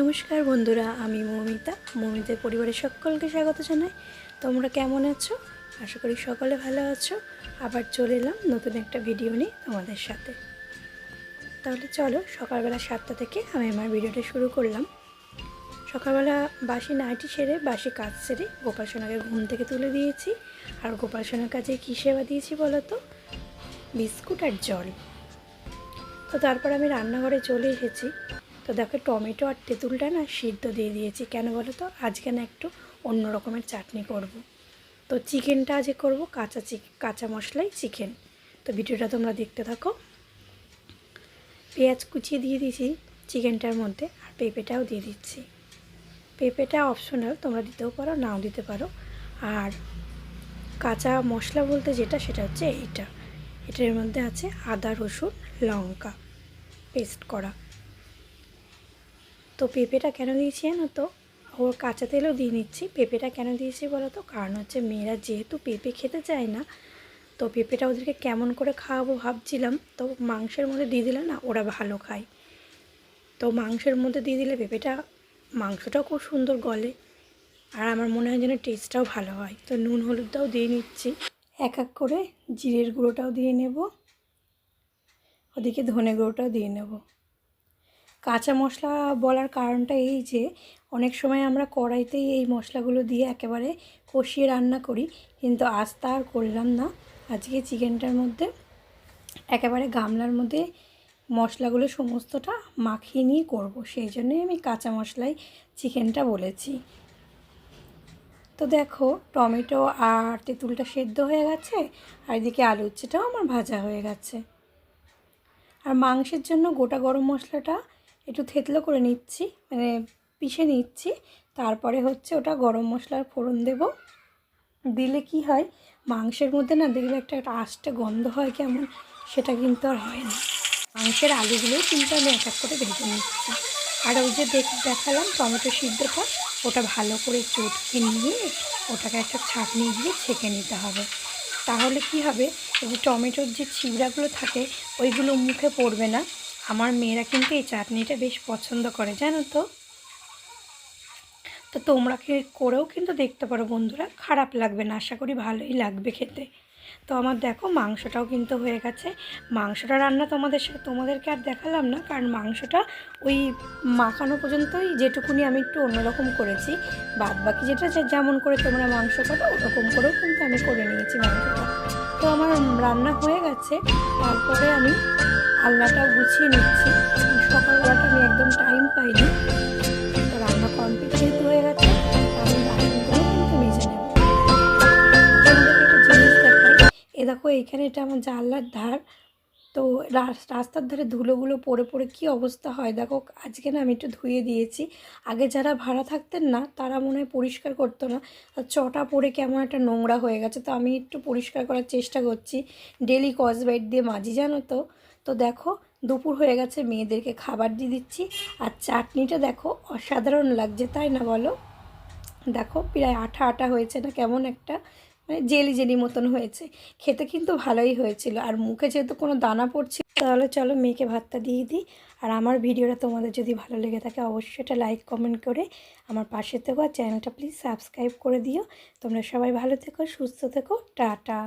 নমস্কার বন্ধুরা, আমি মৌমিতা। মৌমিতার পরিবারের সকলকে স্বাগত জানাই। তোমরা কেমন আছো? আশা করি সকলে ভালো আছো। আবার চলে এলাম নতুন একটা ভিডিও নিয়ে তোমাদের সাথে। তাহলে চলো, সকালবেলা সাতটা থেকে আমি আমার ভিডিওটা শুরু করলাম। সকালবেলা বাসি নাইটি সেরে, বাসি কাজ সেরে গোপাল সোনাকে ঘুম থেকে তুলে দিয়েছি। আর গোপাল সোনার কাছে কী সেবা দিয়েছি বলো তো? বিস্কুট আর জল। তো তারপর আমি রান্নাঘরে চলে এসেছি। তো দেখো টমেটো আর তেঁতুলটা না সিদ্ধ দিয়ে দিয়েছি। কেন বলো তো? আজকে না একটু অন্য রকমের চাটনি করব। তো চিকেনটা আজকে করব কাঁচা চিক কাঁচা মশলাই চিকেন। তো ভিডিওটা তোমরা দেখতে থাকো। পেঁয়াজ কুচিয়ে দিয়ে দিয়েছি চিকেনটার মধ্যে আর পেঁপেটাও দিয়ে দিচ্ছি। পেঁপেটা অপশনাল তোমরা দিতেও পারো, নাও দিতে পারো। আর কাঁচা মশলা বলতে যেটা, সেটা হচ্ছে এইটা। এটার মধ্যে আছে আদা, রসুন, লঙ্কা পেস্ট করা। তো পেঁপেটা কেন দিয়েছি জানো তো? ওর কাঁচা তেলও দিয়ে নিচ্ছি। পেঁপেটা কেন দিয়েছি বলো তো? কারণ হচ্ছে মেয়েরা যেহেতু পেঁপে খেতে চায় না, তো পেঁপেটা ওদেরকে কেমন করে খাওয়াবো ভাবছিলাম। তো মাংসের মধ্যে দিয়ে দিলে না ওরা ভালো খায়। তো মাংসের মধ্যে দিয়ে দিলে পেঁপেটা মাংসটাও খুব সুন্দর গলে আর আমার মনে হয় যেন টেস্টটাও ভালো হয়। তো নুন, হলুদটাও দিয়ে নিচ্ছি। এক এক করে জিরের গুঁড়োটাও দিয়ে নেব। ওদিকে ধনে গুঁড়োটাও দিয়ে নেব। কাঁচা মশলা বলার কারণটা এই যে, অনেক সময় আমরা কড়াইতেই এই মশলাগুলো দিয়ে একেবারে কষিয়ে রান্না করি, কিন্তু আজ তা আর করলাম না। আজকে চিকেনটার মধ্যে একেবারে গামলার মধ্যে মশলাগুলো সমস্তটা মাখিয়ে নিয়ে করব, সেই জন্যই আমি কাঁচা মশলায় চিকেনটা বলেছি। তো দেখো, টমেটো আর তেঁতুলটা সেদ্ধ হয়ে গেছে, আর এদিকে আলু উচ্ছেটাও আমার ভাজা হয়ে গেছে। আর মাংসের জন্য গোটা গরম মশলাটা একটু থেতলো করে নিচ্ছি মানে পিষে নিচ্ছি। তারপরে হচ্ছে ওটা গরম মশলার ফোড়ন দেব। দিলে কি হয়, মাংসের মধ্যে না দেখবে একটা একটা আষ্টে গন্ধ হয় কেমন, সেটা কিন্তু আর হয় না। মাংসের আলুগুলোও কিন্তু আমি এক এক করে ভেজে নিচ্ছি। আর ওই যে দেখ, দেখালাম টমেটো সিদ্ধটা ওটা ভালো করে চটকে নিয়ে ওটাকে একটা ছাঁকনি দিয়ে ছেঁকে নিতে হবে। তাহলে কি হবে, এই যে টমেটোর যে ছিবড়াগুলো থাকে, ওইগুলো মুখে পড়বে না। আমার মেয়েরা কিন্তু এই চাটনিটা বেশ পছন্দ করে, জানো তো? তো তোমরা কি করেও কিন্তু দেখতে পারো বন্ধুরা, খারাপ লাগবে না, আশা করি ভালোই লাগবে খেতে। তো আমার দেখো মাংসটাও কিন্তু হয়ে গেছে। মাংসটা রান্না তোমাদের সাথে তোমাদেরকে আর দেখালাম না, কারণ মাংসটা ওই মাখানো পর্যন্তই যেটুকুনি আমি একটু অন্যরকম করেছি। বাদ বাকি যেটা যেমন করে তোমরা মাংস করো, ওরকম করেও কিন্তু আমি করে নিয়েছি মাংসটা। তো আমার রান্না হয়ে গেছে। তারপরে আমি আলনাটাও গুছিয়ে নিচ্ছি। সকালবেলাটা আমি একদম টাইম পাইনি। তো রান্না কমপ্লিট যেহেতু হয়ে গেছে, আমি কিন্তু জিনিস দেখাই। এ দেখো, এইখানে এটা আমার জানলার ধার। তো রাস- রাস্তার ধারে ধুলোগুলো পড়ে পড়ে কী অবস্থা হয়? দেখো, আজকে না আমি একটু ধুয়ে দিয়েছি। আগে যারা ভাড়া থাকতেন না, তারা মনে হয় পরিষ্কার করতো না। আর চটা পড়ে কেমন একটা নোংরা হয়ে গেছে। তো আমি একটু পরিষ্কার করার চেষ্টা করছি। ডেলি কসবাইট দিয়ে মাজি, জানো তো? তো দেখো, দুপুর হয়ে গেছে, মেয়েদেরকে খাবার দিয়ে দিচ্ছি। আর চাটনিটা দেখো, অসাধারণ লাগছে, তাই না বলো? দেখো, প্রায় আঠা আঠা হয়েছে না, কেমন একটা মানে জেলি জেলি মতন হয়েছে। খেতে কিন্তু ভালোই হয়েছিল। আর মুখে যেহেতু কোনো দানা পড়ছে, তাহলে চলো মেয়েকে ভাতটা দিয়ে দিই। আর আমার ভিডিওটা তোমাদের যদি ভালো লেগে থাকে, অবশ্যই এটা লাইক, কমেন্ট করে আমার পাশে থেকো। আর চ্যানেলটা প্লিজ সাবস্ক্রাইব করে দিও। তোমরা সবাই ভালো থেকো, সুস্থ থেকো। টাটা।